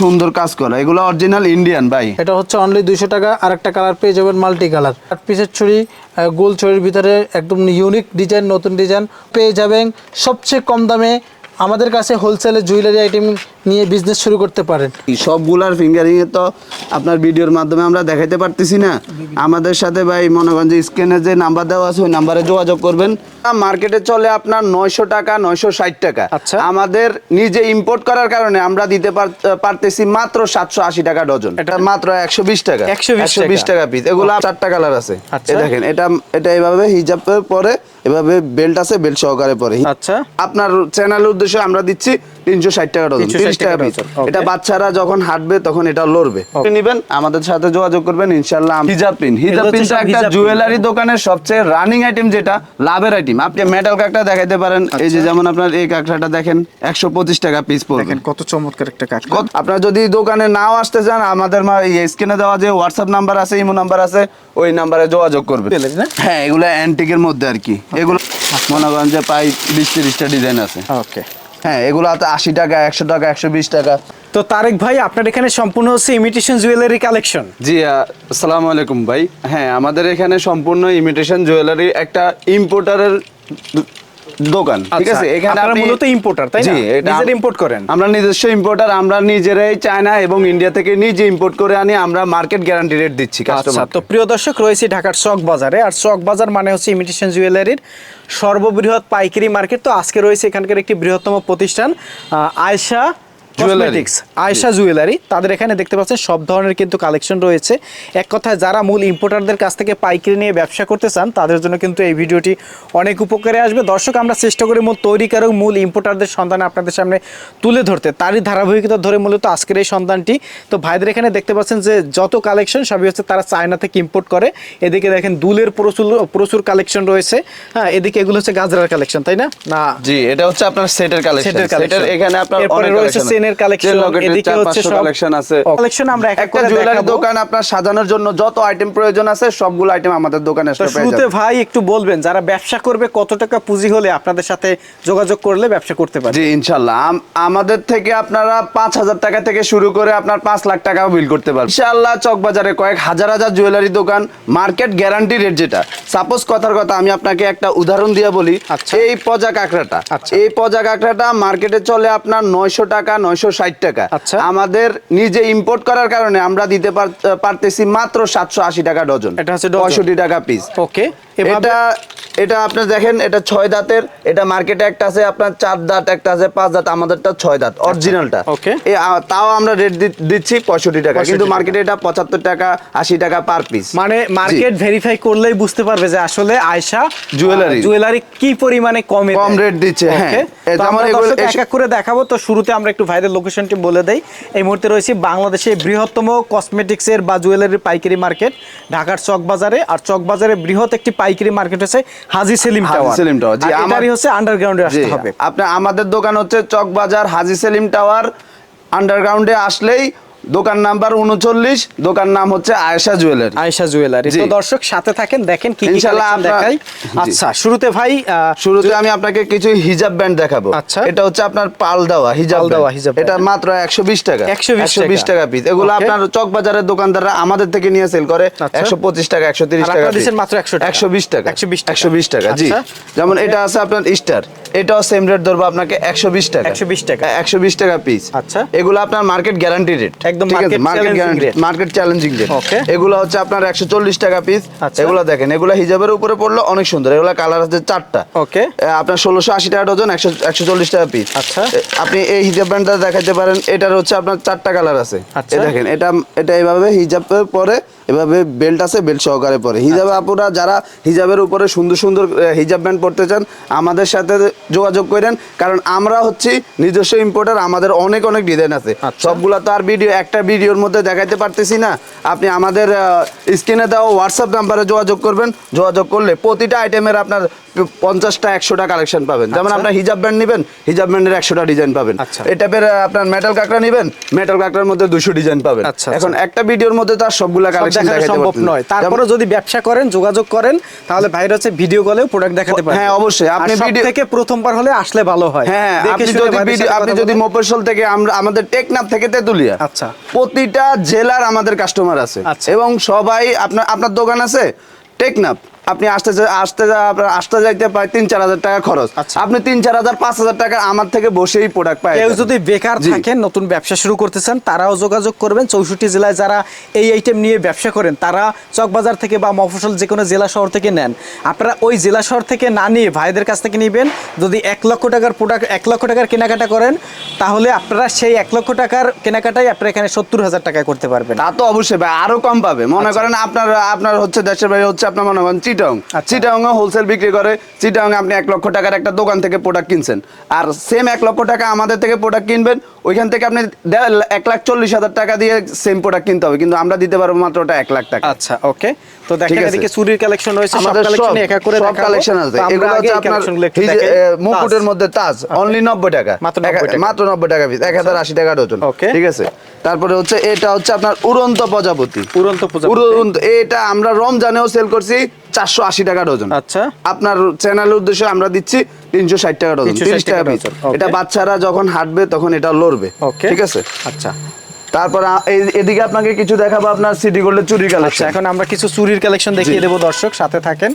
সুন্দর কাজ করা। এগুলো অরিজিনাল ইন্ডিয়ান ভাই। এটা হচ্ছে অনলি দুইশো টাকা আর একটা কালার পেয়ে যাবেন মাল্টি কালার আট পিসের ছুরি গোল ছড়ির ভিতরে একদম ইউনিক ডিজাইন নতুন ডিজাইন পেয়ে যাবেন। সবচেয়ে কম দামে আমাদের কাছে হোলসেলে জুয়েলারি আইটেম নিয়ে বিজনেস শুরু করতে পারেন। এই সবগুলার ফিঙ্গারিং এ তো আপনার ভিডিওর মাধ্যমে আমরা দেখাইতে পারতেছি না। আমাদের সাথে ভাই মনে করেন যে স্ক্রিনে যে নাম্বার দেওয়া আছে ওই নাম্বারে যোগাযোগ করবেন। মার্কেটে চলে আপনার নয়শো টাকা নয়শো ষাট টাকা। আচ্ছা। আমাদের নিজে ইম্পোর্ট করার কারণে আমরা দিতে পার- পারতেছি মাত্র সাতশো আশি টাকা ডজন এটা মাত্র একশো বিশ টাকা। একশো বিশ টাকা। পিস এগুলো চারটা কালার আছে। আচ্ছা। দেখেন এটা এটা এভাবে হিজাবের পরে এভাবে বেল্ট আছে বেল্ট সহকারে পরে। আচ্ছা। আপনার চ্যানেলের উদ্দেশ্যে আমরা দিচ্ছি তিনশো ষাট টাকা ডজন তিরিশ টাকা পিস। এটা বাচ্চারা যখন হাঁটবে তখন এটা লড়বে। নিবেন আমাদের সাথে যোগাযোগ করবেন ইনশাল্লাহ হিজাব পিন হিজাব পিনটা একটা জুয়েলারি দোকানের সবচেয়ে রানিং আইটেম যেটা লাভের আইটেম আপনি মেটাল কাকটা দেখাইতে পারেন এই যে যেমন আপনার এই কাকড়াটা দেখেন একশো পঁচিশ টাকা পিস পড়বে। দেখেন কত চমৎকার একটা আপনারা যদি দোকানে নাও আসতে চান আমাদের স্ক্রিনে দেওয়া যে হোয়াটসঅ্যাপ নাম্বার আছে ইমো নাম্বার আছে ওই নাম্বারে যোগাযোগ করবে না? হ্যাঁ? এগুলো অ্যান্টিকের মধ্যে আর কি। এগুলো মনে করেন যে প্রায় বিশ তিরিশটা ডিজাইন আছে। ওকে হ্যাঁ এগুলো তো আশি টাকা একশো টাকা একশো বিশ টাকা। তো তারেক ভাই আপনার এখানে সম্পূর্ণ হচ্ছে ইমিটেশন জুয়েলারি কালেকশন জি আসসালামু আলাইকুম ভাই। হ্যাঁ আমাদের এখানে সম্পূর্ণ ইমিটেশন জুয়েলারি একটা ইম্পোর্টারের দোকান ঠিক আছে এখানে আচ্ছা, আপনি- মূলত ইম্পোর্টার তাই না? নিজেরা আম- করেন? আমরা নিজস্ব ইম্পোর্টার আমরা নিজেরাই চায়না এবং ইন্ডিয়া থেকে নিজে ইম্পোর্ট করে আনি আমরা মার্কেট গ্যারান্টি রেট দিচ্ছি আচ্ছা কাস্টমার তো প্রিয় দর্শক রয়েছে ঢাকার চক বাজারে আর চক বাজার মানে হচ্ছে ইমিটেশন জুয়েলারির সর্ববৃহৎ পাইকারি মার্কেট তো আজকে রয়েছে এখানকার একটি বৃহত্তম প্রতিষ্ঠান আয়শা। কসমেটিক্স আয়শা জুয়েলারি তাদের এখানে দেখতে পাচ্ছেন সব ধরনের কিন্তু কালেকশন রয়েছে। এক কথায় যারা মূল ইম্পোর্টারদের কাছ থেকে পাইকারি নিয়ে ব্যবসা করতে চান তাদের জন্য কিন্তু এই ভিডিওটি অনেক উপকারে আসবে। দর্শক আমরা চেষ্টা করি মূল তৈরিকারক মূল ইম্পোর্টারদের সন্ধান আপনাদের সামনে তুলে ধরতে। তারই ধারাবাহিকতা ধরে মূলত আজকের এই সন্ধানটি। তো ভাইদের এখানে দেখতে পাচ্ছেন যে যত কালেকশন সবই হচ্ছে তারা চায়না থেকে ইম্পোর্ট করে। এদিকে দেখেন দুলের প্রচুর প্রচুর কালেকশন রয়েছে। হ্যাঁ এদিকে এগুলো হচ্ছে গাজরার কালেকশন তাই না? না। জি এটা হচ্ছে আপনার সেটের কালেকশন সেটের। সেটের এখানে আপনার অনেক রয়েছে কালেকশন চেনের collection, এদিকে হচ্ছে সব- কালেকশন আছে। কালেকশন আমরা এক এক একটা জুয়েলারি দোকান আপনার সাজানোর জন্য যত আইটেম প্রয়োজন আছে সবগুলো আইটেম আমাদের দোকানে আসলে পেয়ে শুরুতে ভাই একটু বলবেন যারা ব্যবসা করবে কত টাকা পুঁজি হলে আপনাদের সাথে যোগাযোগ করলে ব্যবসা করতে পারে জি ইনশাল্লাহ। আম- আমাদের থেকে আপনারা পাঁচ হাজার টাকা থেকে শুরু করে আপনার পাঁচ লাখ টাকাও বিল করতে পারবেন। ইনশাল্লাহ চকবাজারে কয়েক হাজার হাজার জুয়েলারি দোকান মার্কেট গ্যারান্টি রেট যেটা। সাপোজ কথার কথা আমি আপনাকে একটা উদাহরণ দিয়ে বলি। আচ্ছা। এই পজা কাঁকড়াটা। আচ্ছা। এই পজা কাঁকড়াটা মার্কেটে চলে আপনার নয়শো টাকা নয়শো ষাট টাকা আচ্ছা। আমাদের নিজে ইম্পোর্ট করার কারণে আমরা দিতে পার- পারতেছি মাত্র সাতশো আশি টাকা ডজন এটা হচ্ছে। পঁয়ষট্টি টাকা পিস ওকে এটা এটা আপনি দেখেন এটা ছয় দাঁতের এটা মার্কেটে একটা আছে আপনার চার দাঁত একটা আছে পাঁচ দাঁত আমাদেরটা ছয় দাঁত অরিজিনালটা Okay. এ, আ, তাও আমরা রেট দিচ্ছি পঁয়ষট্টি টাকা কিন্তু মার্কেটে এটা পঁচাত্তর টাকা আশি টাকা পার পিস মানে মার্কেট ভেরিফাই করলেই বুঝতে পারবে যে আসলে আয়শা Jewellery। জুয়েলারি কি পরিমাণে কমে কম রেট দিচ্ছে, হ্যাঁ। আমরা এক এক করে দেখাবো তো শুরুতে আমরা একটু ভাইদের লোকেশনটি বলে দেই। এই মুহূর্তে রয়েছে বাংলাদেশের বৃহত্তম কসমেটিক্সের বা জুয়েলারির পাইকারি মার্কেট ঢাকার চক বাজারে আর চক বাজারে বৃহৎ একটি পাইকারি মার্কেট হচ্ছে হাজি সেলিম টাওয়ার সেলিম টাওয়ার, জি, আমারই হচ্ছে আন্ডারগ্রাউন্ডে আসতে হবে। আপনি আমাদের দোকান হচ্ছে চকবাজার হাজি সেলিম টাওয়ার আন্ডারগ্রাউন্ডে আসলেই দোকান নাম্বার উনচল্লিশ দোকান নাম হচ্ছে আয়েশা জুয়েলারি। আয়শা জুয়েলারি। তো দর্শক সাথে থাকেন দেখেন কি দেখাই। আচ্ছা শুরুতে ভাই শুরুতে আমি আপনাকে কিছু হিজাব ব্যান্ড দেখাবো। আচ্ছা। এটা হচ্ছে আপনার পাল দেওয়া হিজাব দেওয়া হিজাব এটা মাত্র একশো বিশ টাকা। 120 টাকা। পিস এগুলো আপনার চক বাজারের দোকানদাররা আমাদের থেকে নিয়ে সেল করে। আচ্ছা। একশো পঁচিশ টাকা একশো তিরিশ আর টাকা আপনারা দিচ্ছেন মাত্র 100 টাকা। একশো বিশ টাকা। 120 টাকা। একশো বিশ টাকা জি। আচ্ছা। যেমন এটা আছে আপনার স্টার এটাও সেম রেট ধরবো আপনাকে একশো বিশ টাকা। 120 টাকা। একশো বিশ টাকা পিস আচ্ছা। এগুলো আপনার মার্কেট গ্যারান্টি রেট একদম মার্কেট মার্কেট চ্যালেঞ্জিং রেট. এগুলো হচ্ছে আপনার একশো চল্লিশ টাকা পিস আচ্ছা। এগুলো দেখেন এগুলো হিজাবের উপরে পড়ল অনেক সুন্দর এগুলো কালার আছে চারটা ওকে আপনার ষোলোশো আশি টাকা ডজন একশো একশো চল্লিশ টাকা পিস আচ্ছা। আপনি এই হিজাব ব্যান্ডটা দেখাতে পারেন এটার হচ্ছে আপনার চারটা কালার আছে আচ্ছা। দেখেন এটা এটা এইভাবে হিজাবের পরে এভাবে বেল্ট আছে বেল্ট সহকারে পরে হিজাবে আচ্ছা। আপুরা যারা হিজাবের উপরে সুন্দর সুন্দর হিজাব ব্যান্ড পড়তে চান আমাদের সাথে যোগাযোগ করেন কারণ আমরা হচ্ছি নিজস্ব ইম্পোর্টার আমাদের অনেক অনেক ডিজাইন আছে আচ্ছা। সবগুলা তো আর ভিডিও একটা ভিডিওর মধ্যে দেখাইতে পারতেছি না আপনি আমাদের স্ক্রিনে দেওয়া হোয়াটসঅ্যাপ নাম্বারে যোগাযোগ করবেন যোগাযোগ করলে প্রতিটা আইটেমের আপনার পঞ্চাশটা একশোটা কালেকশন পাবেন যেমন আচ্ছা। আপনার হিজাব ব্যান্ড নেবেন হিজাব ব্যান্ডের একশোটা ডিজাইন পাবেন টাইপের আপনার মেটাল কাঁকড়া নেবেন মেটাল কাঁকড়ার মধ্যে দুশো ডিজাইন পাবেন আচ্ছা, এখন। একটা ভিডিওর মধ্যে তো আর সবগুলা কালেকশন দেখানো সম্ভব নয় তারপরে যদি ব্যবসা করেন যোগাযোগ করেন তাহলে ভাইরা হচ্ছে ভিডিও কলেও প্রোডাক্ট দেখাতে পারেন হ্যাঁ, অবশ্যই। আপনি ভিডিও থেকে প্রথমবার হলে আসলে ভালো হয় হ্যাঁ আপনি যদি ভিডিও আপনি যদি বলেন। থেকে আমরা আমাদের টেকনাফ থেকে তেতুলিয়া আচ্ছা। প্রতিটা জেলার আমাদের কাস্টমার আছে আচ্ছা। এবং সবাই আপনার আপনার দোকান আছে টেকনাফ আপনি আসতে আসতে আসতে যাইতে প্রায় তিন চার হাজার টাকা খরচ। আচ্ছা। আপনি তিন চার হাজার পাঁচ হাজার টাকা আমার থেকে বসেই প্রোডাক্ট পায় কেউ যদি বেকার। থাকেন নতুন ব্যবসা শুরু করতে চান তারাও যোগাযোগ করবেন। চৌষট্টি জেলায় যারা এই আইটেম নিয়ে ব্যবসা করেন তারা চকবাজার থেকে বা মফসল যে কোনো জেলা শহর থেকে নেন। আপনারা ওই জেলা শহর থেকে না নিয়ে ভাইদের কাছ থেকে নেবেন। যদি এক লক্ষ টাকার প্রোডাক্ট এক লক্ষ টাকার কেনাকাটা করেন তাহলে আপনারা সেই এক লক্ষ টাকার কেনাকাটাই আপনারা এখানে সত্তর হাজার টাকায় করতে পারবেন। তা তো অবশ্যই ভাই আরও কম পাবে। মনে আচ্ছা। করেন আপনার আপনার হচ্ছে দেশের বাইরে হচ্ছে আপনার মনে করেন চিটং চিটাং হোলসেল বিক্রি করে। চিটং আপনি এক লক্ষ টাকার একটা দোকান থেকে প্রোডাক্ট কিনছেন। আর সেম এক লক্ষ টাকা আমাদের থেকে প্রোডাক্ট কিনবেন। ওইখান থেকে আপনি এক লাখ চল্লিশ হাজার টাকা দিয়ে সেম প্রোডাক্ট কিনতে হবে। কিন্তু আমরা দিতে পারব মাত্র ওটা এক লাখ টাকা। আচ্ছা ওকে তো ঠিক দেখেন আছে। এদিকে চুরির কালেকশন রয়েছে আমাদের সব কালেকশন একা করে সব কালেকশন আছে। এগুলো হচ্ছে আপনার মুকুটের মধ্যে তাজ। অনলি নব্বই টাকা। মাত্র 90 টাকা। মাত্র নব্বই টাকা পিস এক হাজার আশি টাকা ডজন. ঠিক আছে। তারপরে হচ্ছে এটা হচ্ছে আপনার উড়ন্ত প্রজাপতি। উড়ন্ত প্রজাপতি। উড়ন্ত এটা আমরা রমজানেও সেল করছি চারশো আশি টাকা ডজন। আচ্ছা। আপনার চ্যানেলের উদ্দেশ্যে আমরা দিচ্ছি তিনশো ষাট টাকা ডজন 360 তিরিশ টাকা টাকা পিস। এটা বাচ্চারা যখন হাঁটবে তখন এটা লড়বে ঠিক আছে? আচ্ছা। তারপর এদিকে আপনাকে কিছু দেখাবো আপনার সিটি গোল্ডের চুরি আচ্ছা কালেকশন এখন আমরা কিছু চুরির কালেকশন দেখিয়ে দেবো দর্শক সাথে থাকেন।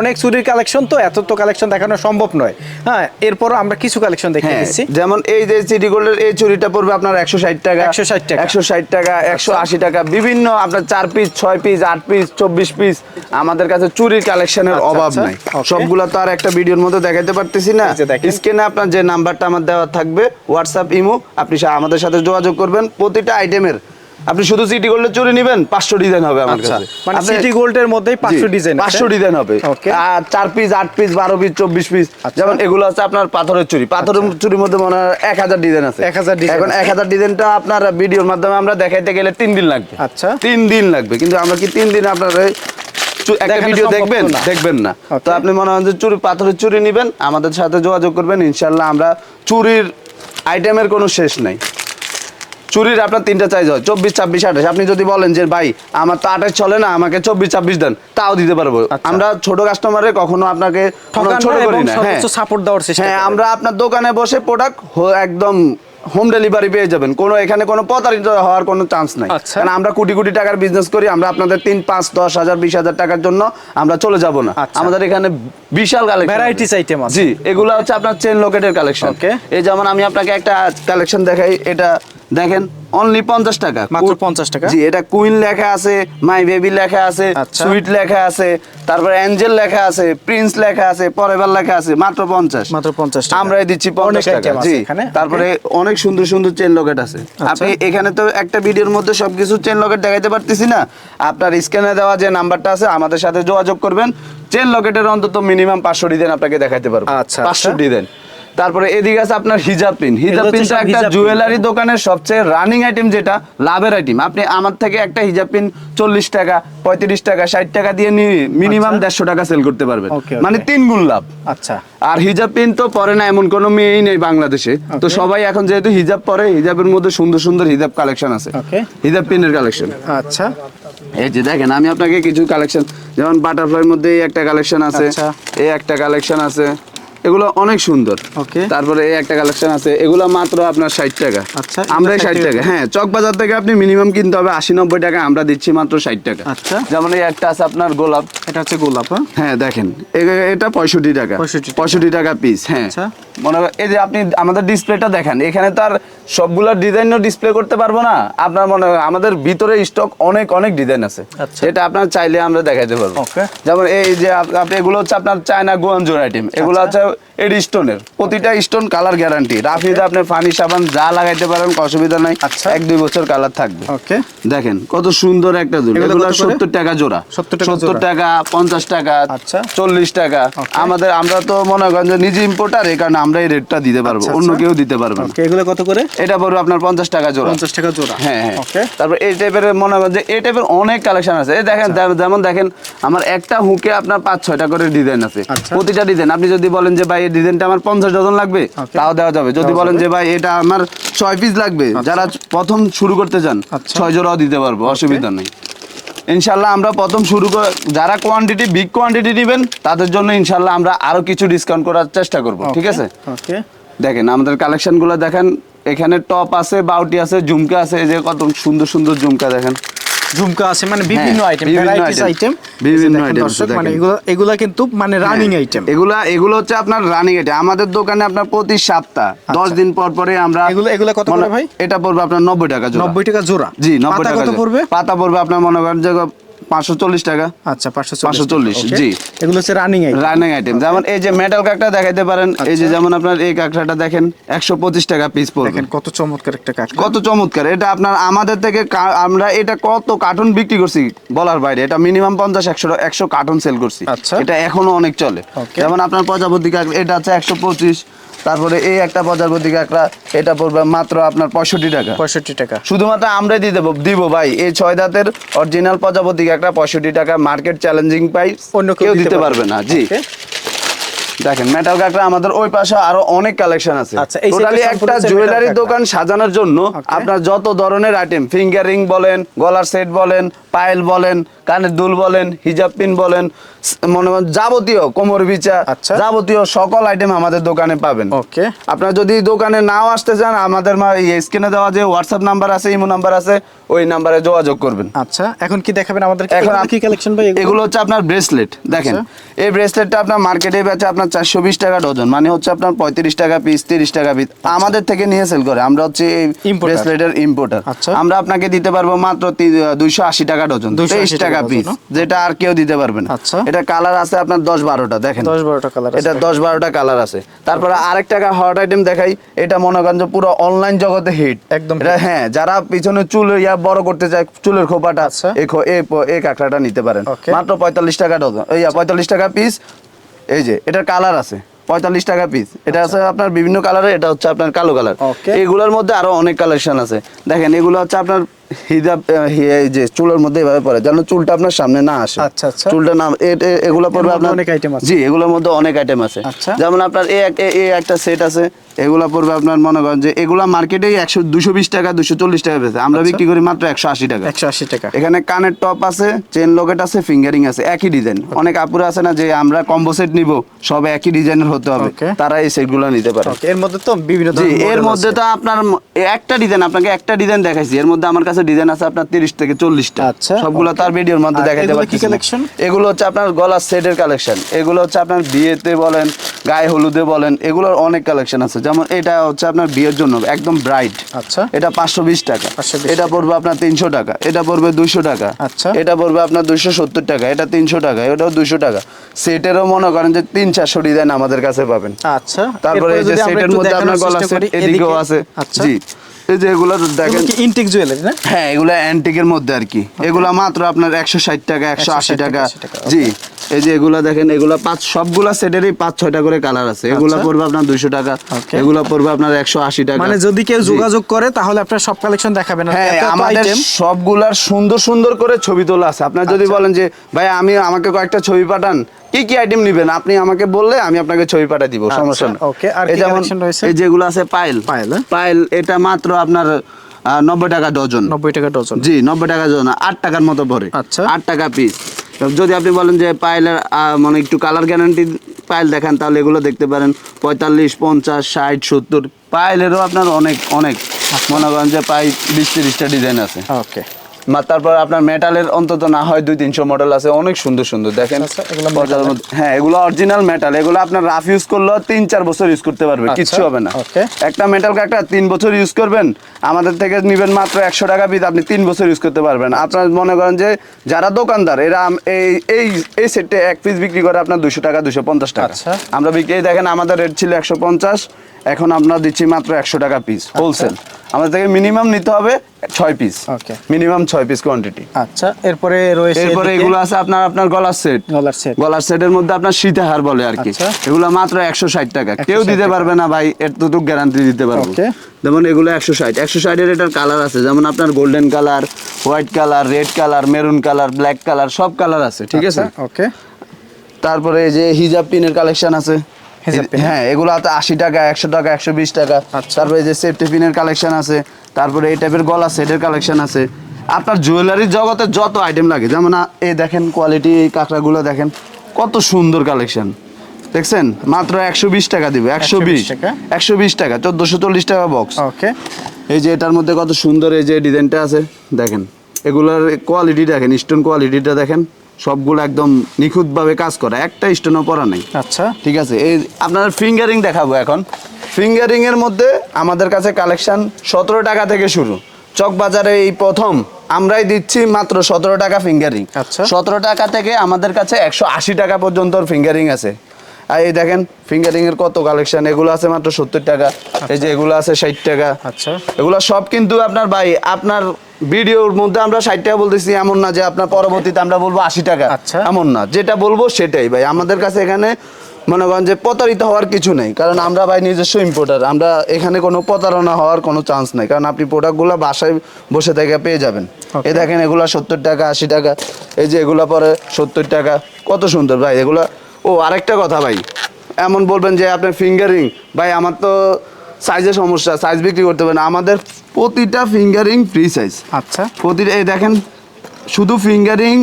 অনেক চুরির কালেকশন তো এত তো কালেকশন দেখানো সম্ভব নয়। হ্যাঁ এরপরও আমরা কিছু কালেকশন দেখিয়ে হ্যাঁ দিচ্ছি। যেমন এই যে সিটি গোল্ডের এই চুরিটা পড়বে আপনার একশো ষাট টাকা 160 টাকা। একশো ষাট টাকা একশো আশি টাকা। বিভিন্ন আপনার চার পিস ছয় পিস আট পিস চব্বিশ পিস আমাদের কাছে চুরির কালেকশনের আচ্ছা, অভাব আচ্ছা, নাই. সবগুলো তো আর একটা ভিডিওর মধ্যে দেখাতে পারতেছি না। স্ক্রিনে আপনার যে নাম্বারটা আমার দেওয়া থাকবে হোয়াটসঅ্যাপ ইমো আপনি আমাদের সাথে যোগাযোগ করবেন। প্রতিটা আইটেমের আপনি শুধু সিটি গোল্ডের চুরি নেবেন পাঁচশো ডিজাইন হবে আমার আচ্ছা কাছে। মানে সিটি গোল্ডের মধ্যেই পাঁচশো ডিজাইন পাঁচশো ডিজাইন হবে। আর চার পিস আট পিস বারো পিস চব্বিশ পিস আচ্ছা। যেমন এগুলো আছে আপনার পাথরের চুরি। পাথরের চুরির মধ্যে মনে হয় এক হাজার ডিজাইন আছে। 1000 ডিজাইন এখন এক হাজার ডিজাইনটা আপনার ভিডিওর মাধ্যমে আমরা দেখাইতে গেলে তিন দিন লাগবে। আচ্ছা। তিন দিন লাগবে। কিন্তু আমরা কি তিন দিন আপনার একটা ভিডিও দেখবেন? দেখবেন না। তো আপনি মনে হয় যে চুরি পাথরের চুরি নেবেন আমাদের সাথে যোগাযোগ করবেন ইনশাল্লাহ আমরা চুরির আইটেমের কোনো শেষ নাই। চুরির আপনার তিনটা চাইজ হয় চব্বিশ ছাব্বিশ আঠাশ আপনি যদি বলেন যে ভাই আমার তো আঠাশ চলে না আমাকে চব্বিশ ছাব্বিশ দেন তাও দিতে পারব আচ্ছা। আমরা ছোট কাস্টমারে কখনো আপনাকে ছোট করি না হ্যাঁ সাপোর্ট দেওয়ার চেষ্টা হ্যাঁ আমরা আপনার দোকানে বসে প্রোডাক্ট একদম হোম ডেলিভারি পেয়ে যাবেন কোনো এখানে কোনো প্রতারিত হওয়ার কোনো চান্স নাই আচ্ছা। কারণ আমরা কোটি কোটি টাকার বিজনেস করি আমরা আপনাদের তিন পাঁচ দশ হাজার বিশ হাজার টাকার জন্য আমরা চলে যাব না আচ্ছা। আমাদের এখানে বিশাল কালেকশন item আছে। জি এগুলো হচ্ছে আপনার চেন লোকেটের কালেকশন. এই যেমন আমি আপনাকে একটা কালেকশন দেখাই এটা দেখেন অনলি পঞ্চাশ টাকা মাত্র 50 টাকা? জি এটা কুইন লেখা আছে মাই বেবি লেখা আছে আচ্ছা। সুইট লেখা আছে তারপর অ্যাঞ্জেল লেখা আছে প্রিন্স লেখা আছে পরেবার লেখা আছে মাত্র পঞ্চাশ মাত্র 50 টাকা। আমরা দিচ্ছি পঞ্চাশ অনেক টাকা জি তারপরে অনেক সুন্দর সুন্দর চেন লকেট আছে আচ্ছা। আপনি এখানে তো একটা ভিডিওর মধ্যে সবকিছু চেন লকেট দেখাইতে পারতেছি না আপনার স্ক্যানে দেওয়া যে নাম্বারটা আছে আমাদের সাথে যোগাযোগ করবেন চেন লকেটের অন্তত মিনিমাম পাঁচশো ডিজাইন আপনাকে দেখাইতে পারব আচ্ছা, পাঁচশো আচ্ছা। ডিজাইন তারপরে এদিকে আছে আপনার হিজাব পিন হিজাব পিনটা একটা জুয়েলারি দোকানের সবচেয়ে রানিং আইটেম যেটা লাভের আইটেম আপনি আমার থেকে একটা হিজাব পিন চল্লিশ টাকা পঁয়ত্রিশ টাকা ষাট টাকা দিয়ে মিনিমাম আচ্ছা। দেড়শো টাকা সেল করতে পারবেন। মানে তিন গুণ লাভ। আচ্ছা। আর হিজাব পিন তো পরে না এমন কোনো মেয়েই নেই বাংলাদেশে। তো সবাই এখন যেহেতু হিজাব পরে হিজাবের মধ্যে সুন্দর সুন্দর হিজাব কালেকশন আছে. হিজাব পিনের কালেকশন আচ্ছা। এই যে দেখেন আমি আপনাকে কিছু কালেকশন যেমন বাটারফ্লাইয়ের মধ্যে এই একটা কালেকশন আছে। আচ্ছা। এই একটা কালেকশন আছে। এগুলো অনেক সুন্দর Okay. তারপরে এই একটা কালেকশন আছে এগুলো মাত্র আপনার ষাট টাকা আচ্ছা, আমরা ষাট টাকা। হ্যাঁ চক বাজার থেকে আপনি মিনিমাম কিনতে হবে আশি নব্বই টাকা আমরা দিচ্ছি মাত্র ষাট টাকা আচ্ছা। যেমন এই একটা আছে আপনার গোলাপ এটা হচ্ছে গোলাপ হ্যাঁ? হ্যাঁ দেখেন এটা পঁয়ষট্টি টাকা পঁয়ষট্টি টাকা পিস হ্যাঁ আচ্ছা। মনে এই যে আপনি আমাদের ডিসপ্লেটা দেখেন এখানে তো আর সবগুলা ডিজাইনও ডিসপ্লে করতে পারব না আপনার মনে হয় আমাদের ভিতরে স্টক অনেক অনেক ডিজাইন আছে আচ্ছা। এটা আপনার চাইলে আমরা দেখাইতে পারব যেমন এই যে আপনি এগুলো হচ্ছে আপনার চায়না গোয়াঞ্জোর আইটেম এগুলো আচ্ছা। হচ্ছে এডি স্টোনের প্রতিটা স্টোন কালার গ্যারান্টি রাফিদে আপনি পানি সাবান যা লাগাইতে পারেন অসুবিধা নাই। আচ্ছা। এক দুই বছর কালার থাকবে। ওকে। দেখেন কত সুন্দর একটা দুল। এগুলো? সত্তর টাকা জোড়া। 70 টাকা সত্তর জোড়া। টাকা পঞ্চাশ টাকা আচ্ছা। চল্লিশ টাকা। আমাদের আমরা তো মনে করেন যে নিজে ইম্পোর্টার এই কারণে আমরা এই রেটটা দিতে পারব। আচ্ছা, অন্য আচ্ছা। কেউ দিতে পারবে না। এগুলো কত করে? এটা পড়বে আপনার পঞ্চাশ টাকা জোড়া। পঞ্চাশ টাকা জোড়া। হ্যাঁ হ্যাঁ। ওকে। তারপর এই টাইপের মনে করেন যে এই টাইপের অনেক কালেকশন আছে। এই দেখেন যেমন- দেখেন আমার একটা হুকে আপনার পাঁচ ছয়টা করে ডিজাইন আছে। আচ্ছা। প্রতিটা ডিজাইন আপনি যদি বলেন যে ভাই এই ডিজাইনটা আমার পঞ্চাশ ডজন লাগবে তাও দেওয়া যাবে। যদি বলেন যে ভাই এটা আমার ছয় পিস লাগবে যারা প্রথম শুরু করতে চান আচ্ছা। ছয় জোড়াও দিতে পারব অসুবিধা নেই। ইনশাল্লাহ আমরা প্রথম শুরু করে যারা কোয়ান্টিটি বিগ কোয়ান্টিটি নেবেন তাদের জন্য ইনশাল্লাহ আমরা আরও কিছু ডিসকাউন্ট করার চেষ্টা করব ঠিক আছে? দেখেন আমাদের কালেকশনগুলো দেখেন এখানে টপ আছে বাউটি আছে ঝুমকা আছে এই যে কত সুন্দর সুন্দর ঝুমকা দেখেন। ঝুমকা আছে মানে বিভিন্ন আইটেম ভ্যারাইটিস আইটেম বিভিন্ন আইটেম দর্শক মানে। এগুলো এগুলা কিন্তু মানে রানিং আইটেম এগুলা এগুলো হচ্ছে আপনার রানিং আইটেম আমাদের দোকানে আপনার প্রতি সপ্তাহ দশ দিন পর পরে আমরা এগুলো- এগুলো কত করে ভাই? এটা পড়বে আপনার নব্বই টাকা জোড়া। নব্বই টাকা জোড়া। জি নব্বই পাতা টাকা কত। পড়বে? পাতা পড়বে আপনার মনে করেন যে পাঁচশো চল্লিশ টাকা। আচ্ছা পাঁচশো 540, জি। এগুলো হচ্ছে রানিং রানিং আইটেম যেমন এই যে মেটাল কাকটা দেখাইতে পারেন এই যে আচ্ছা। যেমন আপনার এই কাকড়াটা দেখেন একশো পঁচিশ টাকা পিস পড়বে। কত চমৎকার একটা কাঠ কত চমৎকার। এটা আপনার আমাদের থেকে আমরা এটা কত কার্টুন বিক্রি করছি বলার বাইরে। এটা মিনিমাম পঞ্চাশ একশো একশো কার্টুন সেল করছি। আচ্ছা। এটা এখনও অনেক চলে। যেমন আপনার প্রজাপতি কাঁকড়া এটা আছে একশো পঁচিশ তারপরে এই একটা প্রজাপতি কাঁকড়া এটা পড়বে মাত্র আপনার পঁয়ষট্টি টাকা। পঁয়ষট্টি টাকা। শুধুমাত্র আমরাই দিয়ে দেবো দিব ভাই। এই ছয় দাঁতের অরিজিনাল প্রজাপতি একটা পঁয়ষট্টি টাকা মার্কেট চ্যালেঞ্জিং প্রাইস অন্য কেউ দিতে পারবে না জি। দেখেন মেটাল কাঁকড়া আমাদের ওই পাশে আরও অনেক কালেকশন আছে। আচ্ছা, টোটালি একটা জুয়েলারি দোকান সাজানোর জন্য আপনার যত ধরনের আইটেম ফিঙ্গারিং বলেন গলার সেট বলেন পায়েল বলেন কানের দুল বলেন হিজাব পিন বলেন মনে যাবতীয় কোমর বিচা আচ্ছা। যাবতীয় সকল আইটেম আমাদের দোকানে পাবেন ওকে আপনারা যদি দোকানে নাও আসতে চান আমাদের স্ক্রিনে দেওয়া যে হোয়াটসঅ্যাপ নাম্বার আছে ইমো নাম্বার আছে ওই নাম্বারে যোগাযোগ করবেন আচ্ছা এখন কি দেখাবেন আমাদের এখন কি কালেকশন ভাই এগুলো হচ্ছে আপনার ব্রেসলেট দেখেন আচ্ছা। এই ব্রেসলেটটা আপনার মার্কেটে বেচে আপনার চারশো বিশ টাকা ডজন মানে হচ্ছে আপনার পঁয়ত্রিশ টাকা পিস তিরিশ টাকা পিস আমাদের থেকে নিয়ে সেল করে আমরা হচ্ছে এই। ব্রেসলেটের ইম্পোর্টার আচ্ছা। আমরা আপনাকে দিতে পারব মাত্র দুইশো আশি টাকা ডজন। তেইশ টাকা টাকা পিস যেটা আর কেউ দিতে পারবে না। আচ্ছা। এটা কালার আছে আপনার দশ বারোটা দেখেন। দশ বারোটা কালার এটা দশ বারোটা কালার আছে। তারপরে আরেক টাকা হট আইটেম দেখাই এটা মনে করেন পুরো অনলাইন জগতে হিট একদম এটা হ্যাঁ যারা পিছনে চুল ইয়া বড় করতে চায় চুলের খোপাটা আচ্ছা। এই এই এই কাঁকড়াটা নিতে পারেন। মাত্র পঁয়তাল্লিশ টাকা ডজন ইয়া পঁয়তাল্লিশ টাকা পিস এই যে এটার কালার আছে। পঁয়তাল্লিশ টাকা পিস এটা আছে আপনার বিভিন্ন কালারের এটা হচ্ছে আপনার কালো কালার এগুলোর মধ্যে আরও অনেক কালেকশন আছে। দেখেন এগুলো হচ্ছে আপনার হিজাব যে চুলের মধ্যে এভাবে পড়ে যেন চুলটা আপনার সামনে না আসে। আচ্ছা, আচ্ছা। চুলটা না এগুলো পড়বে আপনার অনেক item আছে। জি এগুলোর মধ্যে অনেক আইটেম আছে। আচ্ছা। যেমন আপনার এই একটা সেট আছে এগুলা পড়বে আপনার মনে করেন যে এগুলা মার্কেটে একশো দুশো বিশ টাকা দুশো চল্লিশ টাকা পেয়েছে আমরা আচ্ছা। বিক্রি করি মাত্র একশো আশি টাকা। একশো আশি টাকা। এখানে কানের টপ আছে চেন লকেট আছে ফিঙ্গারিং আছে একই ডিজাইন অনেক আপুরা আছে না যে আমরা কম্বো সেট নিব সব একই ডিজাইনের হতে হবে। তারা এই সেটগুলো নিতে পারে। এর মধ্যে তো বিভিন্ন এর মধ্যে তো আপনার একটা ডিজাইন আপনাকে একটা ডিজাইন দেখাইছি। এর মধ্যে আমার কাছে ডিজাইন আছে আপনার তিরিশ থেকে চল্লিশটা। আচ্ছা, সবগুলো তার ভিডিওর মধ্যে এগুলো পারছি না। এগুলো হচ্ছে আপনার গলার সেটের কালেকশন এগুলো হচ্ছে আপনার বিয়েতে বলেন গায়ে হলুদে বলেন এগুলোর অনেক কালেকশন আছে। যেমন এটা হচ্ছে আপনার বিয়ের জন্য একদম ব্রাইট আচ্ছা। এটা পাঁচশো বিশ টাকা। এটা পড়বে আপনার তিনশো টাকা। এটা পড়বে দুইশো টাকা। আচ্ছা। এটা পড়বে আপনার দুইশো সত্তর টাকা। এটা তিনশো টাকা। এটাও দুইশো টাকা। সেটেরও মনে করেন যে তিন চারশো ডিজাইন আমাদের কাছে পাবেন। আচ্ছা। তারপরে এই যে সেটের মধ্যে আপনার গলা সেট এদিকেও আছে। আচ্ছা। জি। এই যে এগুলো দেখেন। ইন্টিক জুয়েলারি না? হ্যাঁ এগুলো অ্যান্টিকের মধ্যে আর কি। এগুলো মাত্র আপনার একশো ষাট টাকা একশো আশি টাকা। টাকা, 80 টাকা, জি। এই যে এগুলো দেখেন এগুলো পাঁচ সবগুলা সেটেরই পাঁচ ছয়টা করে কালার আছে। এগুলো আচ্ছা। পড়বে আপনার দুইশো টাকা. এগুলো পড়বে আপনার একশো আশি টাকা। মানে যদি কেউ যোগাযোগ করে তাহলে আপনার সব কালেকশন দেখাবেন। হ্যাঁ আমাদের সবগুলার সুন্দর সুন্দর করে ছবি তোলা আছে। আপনার যদি আচ্ছা। বলেন যে ভাই আমি আমাকে কয়েকটা ছবি পাঠান কি কি আইটেম নেবেন? আপনি আমাকে বললে আমি আপনাকে ছবি পাঠিয়ে দিব আচ্ছা, সমস্যা নেই। okay, আর এই যেমন? এই যেগুলো আছে পাইল পায়েল, হ্যাঁ? পাইল এটা মাত্র আপনার নব্বই টাকা ডজন। নব্বই টাকা ডজন। জি নব্বই টাকা ডজন আট টাকার মতো ভরে। আচ্ছা। আট টাকা পিস যদি আপনি বলেন যে পাইলের মানে একটু কালার গ্যারান্টি পাইল দেখান তাহলে এগুলো দেখতে পারেন। পঁয়তাল্লিশ পঞ্চাশ ষাট সত্তর। পায়েলেরও আপনার অনেক অনেক। মনে করেন যে পাই বিশ তিরিশটা ডিজাইন আছে। ওকে তারপর আপনার মেটালের অন্তত না হয় দুই তিনশো মডেল আছে অনেক সুন্দর সুন্দর দেখেন। আচ্ছা? মধ্যে- হ্যাঁ এগুলো অরিজিনাল মেটাল এগুলো আপনার রাফ ইউজ করলেও তিন চার বছর ইউজ করতে পারবে আচ্ছা, কিচ্ছু হবে না। একটা মেটাল কাঠটা তিন বছর ইউজ করবেন আমাদের থেকে নিবেন মাত্র একশো টাকা পিস আপনি তিন বছর ইউজ করতে পারবেন। আপনার মনে করেন যে যারা দোকানদার এরা এই এই এই সেটে এক পিস বিক্রি করে আপনার দুশো টাকা দুশো পঞ্চাশ টাকা। আচ্ছা। আমরা বিক্রি দেখেন আমাদের রেট ছিল একশো পঞ্চাশ এখন আমরা দিচ্ছি মাত্র একশো টাকা পিস হোলসেল আমাদের থেকে মিনিমাম নিতে হবে ছয় পিস মিনিমাম ছয় পিস কোয়ান্টিটি আচ্ছা এরপরে রয়েছে এরপরে এগুলো আছে আপনার আপনার গলার সেট গলার সেট গলার সেটের মধ্যে আপনার সীতাহার বলে আর কি। আচ্ছা। এগুলো মাত্র একশো ষাট টাকা। কেউ দিতে পারবে না ভাই এতটুকু গ্যারান্টি দিতে পারব। যেমন এগুলো একশো ষাট। একশো ষাটের এটার কালার আছে। যেমন আপনার golden colour white colour red colour maroon colour black colour সব কালার আছে ঠিক আছে? ওকে তারপরে এই যে হিজাব পিনের কালেকশন আছে? হ্যাঁ এগুলো আশি টাকা একশো টাকা একশো বিশ টাকা। আচ্ছা। তারপরে এই যে সেফটি পিনের কালেকশন আছে তারপরে এই টাইপের গলা সেটের কালেকশন আছে। আপনার জুয়েলারির জগতে যত আইটেম লাগে যেমন এই দেখেন কোয়ালিটি এই কাঁকড়াগুলো দেখেন কত সুন্দর কালেকশন দেখছেন? মাত্র একশো বিশ টাকা দিবে একশো বিশ একশো বিশ টাকা চোদ্দোশো চল্লিশ টাকা বক্স ওকে এই যে এটার মধ্যে কত সুন্দর এই যে ডিজাইনটা আছে দেখেন। এগুলোর কোয়ালিটি দেখেন স্টোন কোয়ালিটিটা দেখেন। সবগুলো একদম নিখুঁতভাবে কাজ করা একটা স্টোনও পরা নেই। আচ্ছা। ঠিক আছে এই আপনার ফিঙ্গারিং দেখাবো এখন। ফিঙ্গারিং এর মধ্যে আমাদের কাছে কালেকশন সতেরো টাকা থেকে শুরু। চকবাজারে এই প্রথম আমরাই দিচ্ছি মাত্র সতেরো টাকা ফিঙ্গারিং আচ্ছা। সতেরো টাকা থেকে আমাদের কাছে একশো আশি টাকা পর্যন্ত ফিঙ্গারিং আছে। আর এই দেখেন ফিঙ্গারিং এর কত কালেকশন এগুলো আছে মাত্র সত্তর টাকা। এই যে এগুলো আছে ষাট টাকা। আচ্ছা। এগুলো সব কিন্তু আপনার ভাই আপনার ভিডিওর মধ্যে আমরা ষাট টাকা বলতেছি এমন না যে আপনার পরবর্তীতে আমরা বলব আশি টাকা। আচ্ছা। এমন না যেটা বলব সেটাই ভাই। আমাদের কাছে এখানে মনে করেন যে প্রতারিত হওয়ার কিছু নেই কারণ আমরা ভাই নিজস্ব ইম্পোর্টার আমরা এখানে কোনো প্রতারণা হওয়ার কোনো চান্স নেই কারণ আপনি প্রোডাক্টগুলো বাসায় বসে থেকে পেয়ে যাবেন। এ দেখেন এগুলো সত্তর টাকা আশি টাকা এই যে এগুলো পরে সত্তর টাকা কত সুন্দর ভাই এগুলো। ও আরেকটা কথা ভাই এমন বলবেন যে আপনার ফিঙ্গারিং ভাই আমার তো সাইজের সমস্যা সাইজ বিক্রি করতে পারেন না। আমাদের প্রতিটা ফিঙ্গারিং ফ্রি সাইজ আচ্ছা। প্রতিটা এই দেখেন শুধু ফিঙ্গারিং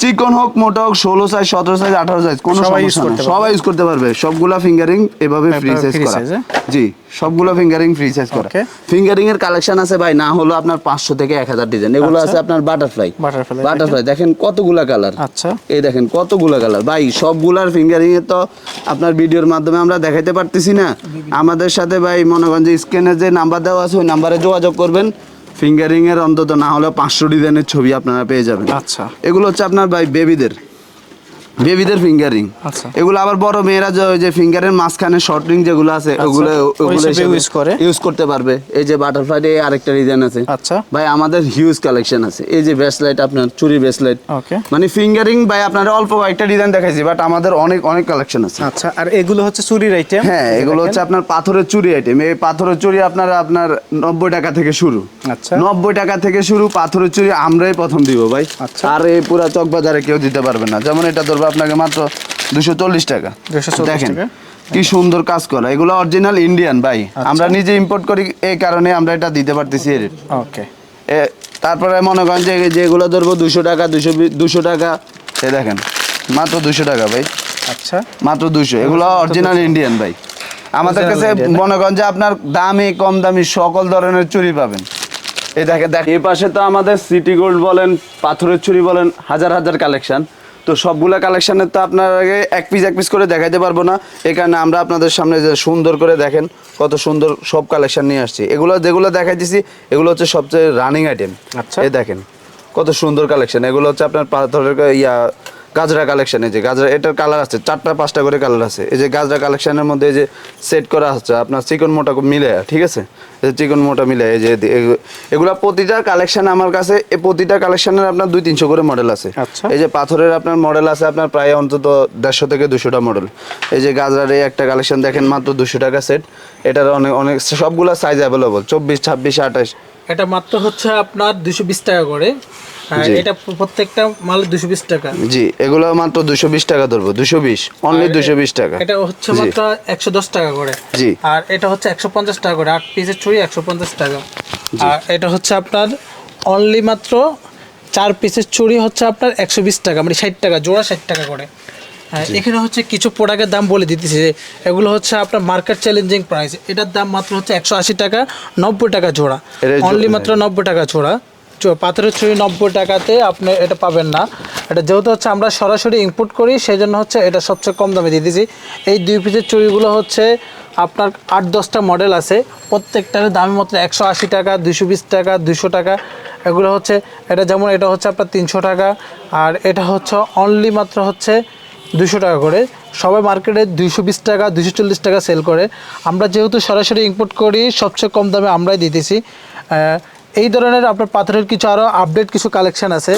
চিকন হোক মোটা হোক ষোলো সাইজ সতেরো সাইজ আঠারো সাইজ কোনো সবাই সমস্যা না। সবাই ইউজ করতে পারবে। সবগুলা ফিঙ্গারিং এভাবে ফ্রি সাইজ করা? জি সবগুলো ফিঙ্গারিং ফ্রি সাইজ করা। ফিঙ্গারিং এর কালেকশন আছে ভাই না হলো আপনার পাঁচশো থেকে এক হাজার ডিজাইন এগুলো আচ্ছা। আছে আপনার বাটারফ্লাই বাটারফ্লাই দেখেন। কতগুলা কালার আচ্ছা। এই দেখেন কতগুলো কালার ভাই সবগুলার ফিঙ্গারিং এ তো আপনার ভিডিওর মাধ্যমে আমরা দেখাইতে পারতেছি না। আমাদের সাথে ভাই মনে করেন যে স্ক্রিনে যে নাম্বার দেওয়া আছে ওই নাম্বারে যোগাযোগ করবেন। ফিঙ্গারিং এর অন্তত না হলেও পাঁচশো ডিজাইনের ছবি আপনারা পেয়ে যাবেন। আচ্ছা। এগুলো হচ্ছে আপনার ভাই বেবিদের। বেবিদের ফিঙ্গারিং আচ্ছা। এগুলো আবার বড় মেয়েরা যে ওই যে ফিঙ্গারের মাঝখানে শর্ট রিং যেগুলো আছে ওগুলো ওগুলো হিসেবে use করে? ইউজ করতে পারবে। এই যে বাটারফ্লাই আরেকটা ডিজাইন আছে। আচ্ছা। ভাই আমাদের হিউজ কালেকশন আছে। এই যে ব্রেসলাইট আপনার চুরি ব্রেসলাইট ওকে মানে ফিঙ্গারিং ভাই আপনার অল্প কয়েকটা ডিজাইন দেখাইছি বাট আমাদের অনেক অনেক কালেকশন আছে। আচ্ছা আর এগুলো হচ্ছে চুরির আইটেম হ্যাঁ এগুলো হচ্ছে আপনার পাথরের চুরি আইটেম এই পাথরের চুরি আপনার আপনার নব্বই টাকা থেকে শুরু। আচ্ছা। নব্বই টাকা থেকে শুরু পাথরের চুরি আমরাই প্রথম দিব ভাই। আচ্ছা। আর এই পুরা চক বাজারে কেউ দিতে পারবে না। যেমন এটা ধরবো আপনাকে মাত্র দুশো চল্লিশ টাকা। দেখেন কি সুন্দর কাজ করা। এগুলো অরিজিনাল ইন্ডিয়ান ভাই। আচ্ছা। আমরা নিজে ইম্পোর্ট করি এই কারণে আমরা এটা দিতে পারতেছি এর। ওকে। এ, তারপরে মনে করেন যে যেগুলো ধরবো দুশো টাকা দুশো দুশো টাকা। এ দেখেন মাত্র দুশো টাকা ভাই। আচ্ছা। মাত্র দুশো। এগুলো অরিজিনাল ইন্ডিয়ান ভাই। আমাদের কাছে মনে করেন যে আপনার দামি কম দামি সকল ধরনের চুরি পাবেন। এই দেখে দেখ এই পাশে তো আমাদের সিটি গোল্ড বলেন পাথরের চুরি বলেন হাজার হাজার কালেকশন তো সবগুলা কালেকশানের তো আপনার আগে এক পিস এক পিস করে দেখাইতে পারব না। এই কারণে আমরা আপনাদের সামনে যে সুন্দর করে দেখেন কত সুন্দর সব কালেকশান নিয়ে আসছি। এগুলো যেগুলো দেখাই দিছি এগুলো হচ্ছে সবচেয়ে রানিং আইটেম আচ্ছা। এই দেখেন কত সুন্দর কালেকশান এগুলো হচ্ছে আপনার পাথরের ইয়া গাজরা কালেকশন এই যে গাজরা এটার কালার আছে চারটা পাঁচটা করে কালার আছে। এই যে গাজরা কালেকশনের মধ্যে এই যে সেট করা হচ্ছে আপনার চিকন মোটা মিলে ঠিক আছে? চিকন মোটা মিলে এই যে এগু- এগুলা প্রতিটা কালেকশন আমার কাছে এই প্রতিটা কালেকশনের আপনার দুই তিনশো করে মডেল আছে। আচ্ছা। এই যে পাথরের আপনার মডেল আছে আপনার প্রায় অন্তত দেড়শো থেকে দুশোটা মডেল এই যে গাজরার এই একটা কালেকশন দেখেন মাত্র দুশো টাকা সেট এটার অনেক অনেক সবগুলা সাইজ অ্যাভেলেবল চব্বিশ ছাব্বিশ আঠাশ। এটা মাত্র হচ্ছে আপনার দুশো বিশ টাকা করে। এটা প্রত্যেকটা মাল দুশো বিশ টাকা। জি এগুলো মাত্র দুশো বিশ টাকা ধরবো দুশো বিশ অনলি দুশো বিশ টাকা। এটা হচ্ছে মাত্র একশো দশ টাকা করে। জি। আর এটা হচ্ছে একশো পঞ্চাশ টাকা করে আট পিসের ছুরি টাকা। আর এটা হচ্ছে আপনার অনলি মাত্র চার পিসের চুড়ি হচ্ছে আপনার একশো বিশ টাকা মানে ষাট টাকা জোড়া ষাট টাকা করে। আর এখানে হচ্ছে কিছু প্রোডাক্টের দাম বলে দিতেছি যে এগুলো হচ্ছে আপনার মার্কেট চ্যালেঞ্জিং প্রাইস এটার দাম মাত্র হচ্ছে একশো আশি টাকা নব্বই টাকা জোড়া। অনলি মাত্র নব্বই টাকা জোড়া। পাথরের ছুরি নব্বই টাকাতে আপনি এটা পাবেন না। এটা যেহেতু হচ্ছে আমরা সরাসরি ইম্পোর্ট করি সেই জন্য হচ্ছে এটা সবচেয়ে কম দামে দিয়ে দিয়েছি এই দুই পিসের চুড়িগুলো হচ্ছে আপনার আট দশটা মডেল আছে। প্রত্যেকটার দাম মাত্র একশো আশি টাকা দুশো বিশ টাকা দুশো টাকা। এগুলো হচ্ছে, এটা যেমন এটা হচ্ছে আপনার তিনশো টাকা, আর এটা হচ্ছে অনলি মাত্র হচ্ছে দুশো টাকা করে। সবাই মার্কেটে দুইশো বিশ টাকা দুশো চল্লিশ টাকা সেল করে। আমরা যেহেতু সরাসরি ইম্পোর্ট করি, সবচেয়ে কম দামে আমরাই দিতেছি এই ধরনের আপনার পাথরের কিছু আরও আপডেট কিছু কালেকশান আছে।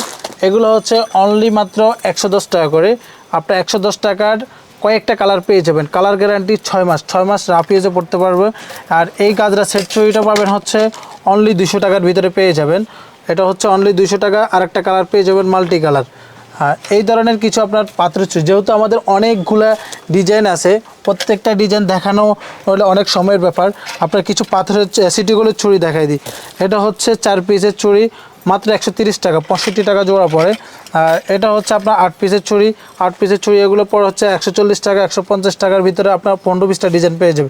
এগুলো হচ্ছে অনলি মাত্র একশো দশ টাকা করে। আপনার একশো দশ টাকার কয়েকটা কালার পেয়ে যাবেন। কালার গ্যারান্টি ছয় মাস। ছয় মাস রাফ ইউজে পড়তে পারবে। আর এই গাজরা সেট ছবিটা পাবেন হচ্ছে অনলি দুশো টাকার ভিতরে পেয়ে যাবেন। এটা হচ্ছে অনলি দুশো টাকা। আর একটা কালার পেয়ে যাবেন মাল্টি কালার এই ধরনের কিছু আপনার পাত্র যেহেতু আমাদের অনেকগুলা ডিজাইন আছে, প্রত্যেকটা ডিজাইন দেখানো হলে অনেক সময়ের ব্যাপার। আপনার কিছু পাথরের সিটিগুলোর চুড়ি দেখাই দিই। এটা হচ্ছে চার পিসের চুড়ি মাত্র একশো টাকা, পঁয়ষট্টি টাকা জোড়া পড়ে। আর এটা হচ্ছে আপনার আট পিসের চুড়ি আট পিসের চুড়ি এগুলো পড়ে হচ্ছে একশো চল্লিশ টাকা, একশো পঞ্চাশ টাকার ভিতরে আপনার পনেরো বিশটা ডিজাইন পেয়ে আর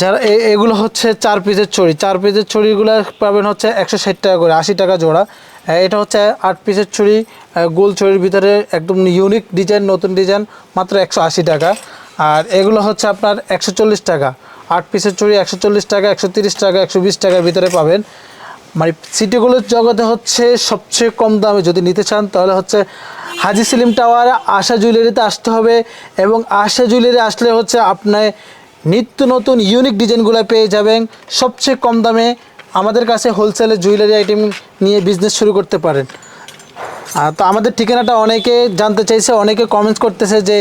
যারা এগুলো হচ্ছে চার পিসের ছড়ি। চার পিসের ছড়িগুলো পাবেন হচ্ছে একশো ষাট টাকা করে, আশি টাকা জোড়া। এটা হচ্ছে আট পিসের ছড়ি। গোল ছড়ির ভিতরে একদম ইউনিক ডিজাইন নতুন ডিজাইন মাত্র একশো আশি টাকা। আর এগুলো হচ্ছে আপনার একশো চল্লিশ টাকা। আট পিসের ছড়ি একশো চল্লিশ টাকা, একশো তিরিশ টাকা, একশো বিশ টাকার ভিতরে পাবেন। মানে সিটিগুলোর জগতে হচ্ছে সবচেয়ে কম দামে যদি নিতে চান, তাহলে হচ্ছে হাজি সেলিম টাওয়ার আশা জুয়েলারিতে আসতে হবে এবং আশা জুয়েলারি আসলে হচ্ছে আপনার নিত্য নতুন ইউনিক ডিজাইনগুলো পেয়ে যাবেন। সবচেয়ে কম দামে আমাদের কাছে হোলসেলে জুয়েলারি আইটেম নিয়ে বিজনেস শুরু করতে পারেন। তো আমাদের ঠিকানাটা অনেকে জানতে চাইছে, অনেকে কমেন্টস করতেছে যে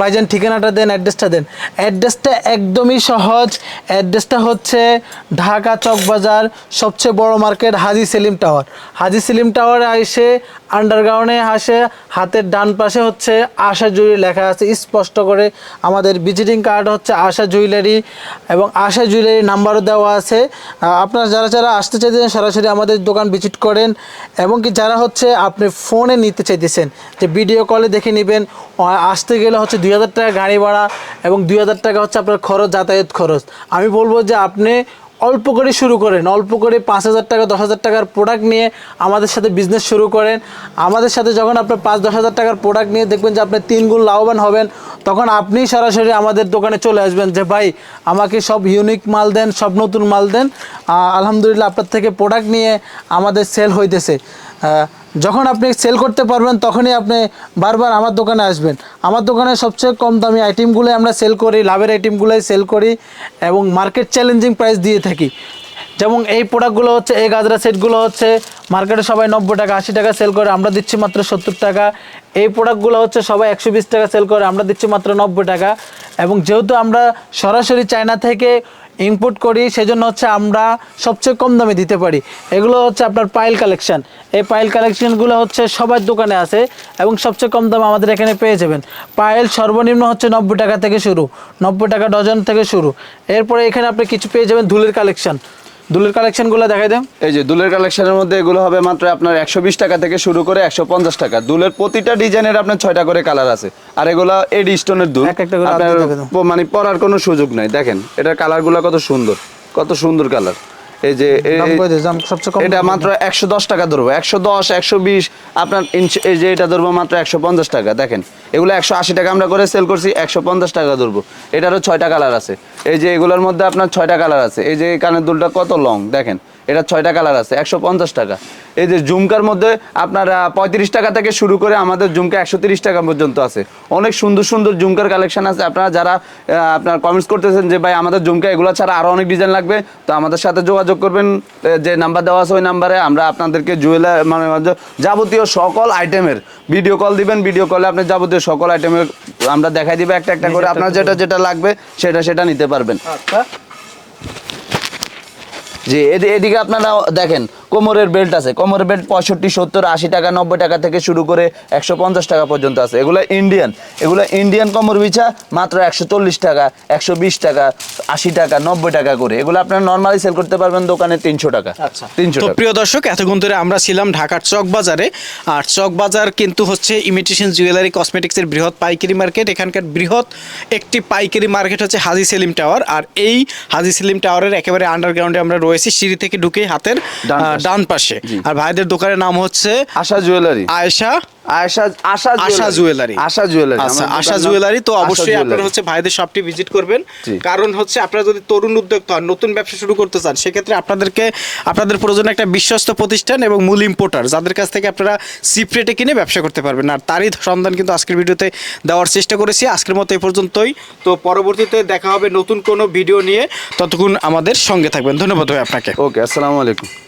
ভাইজান ঠিকানাটা দেন অ্যাড্রেসটা দেন। অ্যাড্রেসটা একদমই সহজ। অ্যাড্রেসটা হচ্ছে ঢাকা চকবাজার, সবচেয়ে বড় মার্কেট হাজি সেলিম টাওয়ার হাজি সেলিম টাওয়ারে এসে আন্ডারগ্রাউন্ডে আসে, হাতের ডান পাশে হচ্ছে আশা জুয়েলারি লেখা আছে। স্পষ্ট করে আমাদের ভিজিটিং কার্ড হচ্ছে আশা জুয়েলারি এবং আশা জুয়েলারি নাম্বারও দেওয়া আছে। আপনারা যারা যারা আসতে চাইছেন, সরাসরি আমাদের দোকান ভিজিট করেন। এবং কি যারা হচ্ছে, আপনি ফোনে নিতে চাইতেছেন, যে ভিডিও কলে দেখে নেবেন আসতে গেলে হচ্ছে দুই হাজার টাকা গাড়ি ভাড়া এবং দুই হাজার টাকা হচ্ছে আপনার খরচ, যাতায়াত খরচ। আমি বলব যে আপনি অল্প করে শুরু করেন, অল্প করে পাঁচ হাজার টাকা, দশ হাজার টাকার প্রোডাক্ট নিয়ে আমাদের সাথে বিজনেস শুরু করেন। আমাদের সাথে যখন আপনার পাঁচ, দশ হাজার টাকার প্রোডাক্ট নিয়ে দেখবেন যে আপনি তিন গুণ লাভবান হবেন, তখন আপনি সরাসরি আমাদের দোকানে চলে আসবেন যে, ভাই, আমাকে সব ইউনিক মাল দেন, সব নতুন মাল দেন। আলহামদুলিল্লাহ আপনার থেকে প্রোডাক্ট নিয়ে আমাদের সেল হইতেছে। যখন আপনি সেল করতে পারবেন, তখনই আপনি বারবার আমার দোকানে আসবেন। আমার দোকানে সবচেয়ে কম দামি আইটেমগুলোই আমরা সেল করি, লাভের আইটেমগুলোই সেল করি এবং মার্কেট চ্যালেঞ্জিং প্রাইস দিয়ে থাকি। যেমন এই প্রোডাক্টগুলো হচ্ছে, এই গাজরা সেটগুলো হচ্ছে মার্কেটে সবাই নব্বই টাকা, আশি টাকা সেল করে, আমরা দিচ্ছি মাত্র সত্তর টাকা। এই প্রোডাক্টগুলো হচ্ছে, সবাই একশো বিশ টাকা সেল করে, আমরা দিচ্ছি মাত্র নব্বই টাকা। এবং যেহেতু আমরা সরাসরি চায়না থেকে ইম্পোর্ট করি, সেজন্য হচ্ছে আমরা সবচেয়ে কম দামে দিতে পারি। এগুলো হচ্ছে আপনার পাইল কালেকশান এই পাইল কালেকশানগুলো হচ্ছে সবার দোকানে আছে এবং সবচেয়ে কম দামে আমাদের এখানে পেয়ে যাবেন। পাইল সর্বনিম্ন হচ্ছে নব্বই টাকা থেকে শুরু, নব্বই টাকা ডজন থেকে শুরু। এরপরে এখানে আপনি কিছু পেয়ে যাবেন ধুলের কালেকশন দুলের কালেকশনগুলো দেখাই দেন। এই যে দুলের কালেকশনের মধ্যে এগুলো হবে মাত্র আপনার একশো বিশ টাকা থেকে শুরু করে একশো পঞ্চাশ টাকা। দুলের প্রতিটা ডিজাইনের আপনার ছয়টা করে কালার আছে। আর এগুলো এডি স্টোনের দুল। মানে পরার কোনো সুযোগ নাই। দেখেন এটার কালারগুলো কত সুন্দর কত সুন্দর কালার এই যে এটা মাত্র একশো দশ টাকা ধরবো। একশো দশ একশো বিশ আপনার এই যে এটা ধরবো মাত্র একশো পঞ্চাশ টাকা। দেখেন এগুলো একশো আশি টাকা আমরা করে সেল করছি একশো পঞ্চাশ টাকা ধরবো। এটারও ছয়টা কালার আছে। এই যে এগুলোর মধ্যে আপনার ছয়টা কালার আছে। এই যে কানের দুলটা কত লং দেখেন এটা ছয়টা কালার আছে একশো পঞ্চাশ টাকা। এই যে ঝুমকার মধ্যে আপনার পঁয়ত্রিশ টাকা থেকে শুরু করে আমাদের ঝুমকা একশো তিরিশ টাকা পর্যন্ত আছে। অনেক সুন্দর সুন্দর ঝুমকার কালেকশন আছে। আপনারা যারা আপনার কমেন্টস করতেছেন যে ভাই আমাদের ঝুমকা এগুলো ছাড়া আরও অনেক ডিজাইন লাগবে। তো আমাদের সাথে যোগাযোগ করবেন যে নাম্বার দেওয়া আছে ওই নাম্বারে আমরা আপনাদেরকে জুয়েলার মানে যাবতীয় সকল আইটেমের ভিডিও কল দিবেন। ভিডিও কলে আপনি যাবতীয় সকল আইটেমের আমরা দেখাই দিবে একটা একটা করে। আপনার যেটা যেটা লাগবে সেটা সেটা নিতে পারবেন। আচ্ছা। জি এদি- এদিকে আপনারা দেখেন কোমরের বেল্ট আছে। কোমরের বেল্ট পঁয়ষট্টি সত্তর আশি টাকা নব্বই টাকা থেকে শুরু করে একশো পঞ্চাশ টাকা পর্যন্ত আছে। এগুলো ইন্ডিয়ান এগুলো ইন্ডিয়ান কোমর বিছা মাত্র একশো চল্লিশ টাকা একশো বিশ টাকা আশি টাকা নব্বই টাকা করে। এগুলো আপনার নর্মালি সেল করতে পারবেন দোকানে তিনশো টাকা। আচ্ছা। তিনশো টাকা। প্রিয় দর্শক এতক্ষণ ধরে আমরা ছিলাম ঢাকার চক বাজারে আর চক বাজার কিন্তু হচ্ছে ইমিটেশন জুয়েলারি কসমেটিক্সের বৃহৎ পাইকারি মার্কেট এখানকার বৃহৎ একটি পাইকারি মার্কেট হচ্ছে হাজি সেলিম টাওয়ার আর এই হাজি সেলিম টাওয়ারের একেবারে আন্ডারগ্রাউন্ডে আমরা রয়েছি। সিঁড়ি থেকে ঢুকে হাতের ডান পাশে। আর ভাইদের দোকানের নাম হচ্ছে Asha jewellery. Ayesha Asha Asha Asha jewellery. Asha jewellery. আচ্ছা আশা জুয়েলারি। তো অবশ্যই আপনারা হচ্ছে ভাইদের শপটি ভিজিট করবেন। কারণ হচ্ছে আপনারা যদি তরুণ উদ্যোক্তা নতুন ব্যবসা শুরু করতে চান সেক্ষেত্রে আপনাদেরকে আপনাদের প্রয়োজন একটা বিশ্বস্ত প্রতিষ্ঠান এবং মূল ইম্পোর্টার যাদের কাছ থেকে আপনারা সিপ রেটে কিনে ব্যবসা করতে পারবেন। আর তারই সন্ধান কিন্তু আজকের ভিডিওতে দেওয়ার চেষ্টা করেছি। আজকের মতো এই পর্যন্তই। তো পরবর্তীতে দেখা হবে নতুন কোনো ভিডিও নিয়ে। ততক্ষণ আমাদের সঙ্গে থাকবেন। ধন্যবাদ ভাই আপনাকে। ওকে আসসালামু আলাইকুম।